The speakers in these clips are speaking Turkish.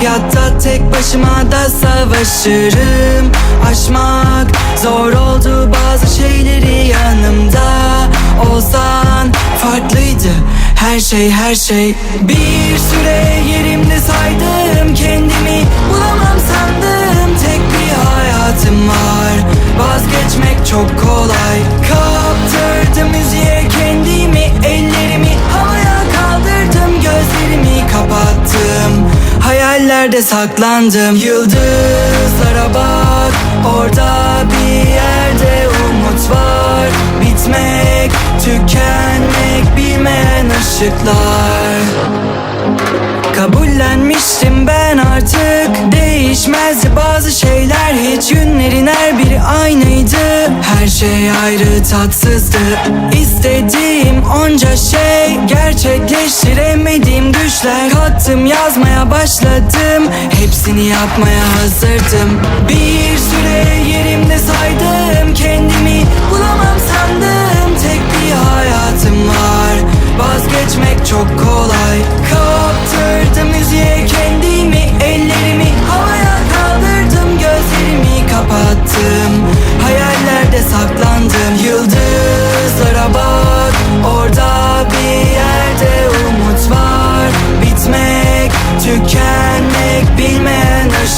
Hayatta tek başıma da savaşırım. Aşmak zor oldu bazı şeyleri yanımda Olsan. Farklıydı her şey her şey. Bir süre yerimde saydım kendimi. Bulamam sandım tek bir hayatım var. Vazgeçmek çok kolay. Kaptırdım müziğe Hayallerde saklandım. Yıldızlara bak Orada bir yerde umut var. Bitmek, tükenmek bilmeyen ışıklar. Kabullenmiştim ben artık. Değişmezdi bazı şeyler Hiç günlerin her biri Her şey ayrı tatsızdı. İstediğim onca şey Gerçekleştiremediğim düşler. Kalktım yazmaya başladım Hepsini yapmaya hazırdım. Bir süre yerimde saydım Kendimi bulamam sandım. Tek bir hayatım var Vazgeçmek çok kolay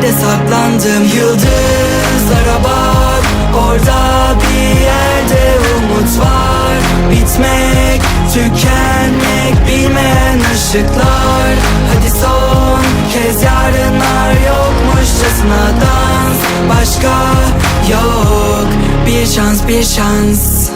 Hayallerde saklandım? Yıldızlara bak. Orada bir yerde umut var. Bitmek, tükenmek bilmeyen ışıklar. Hadi son kez yarınlar yokmuşçasına dans. Başka yok. Bir şans bir şans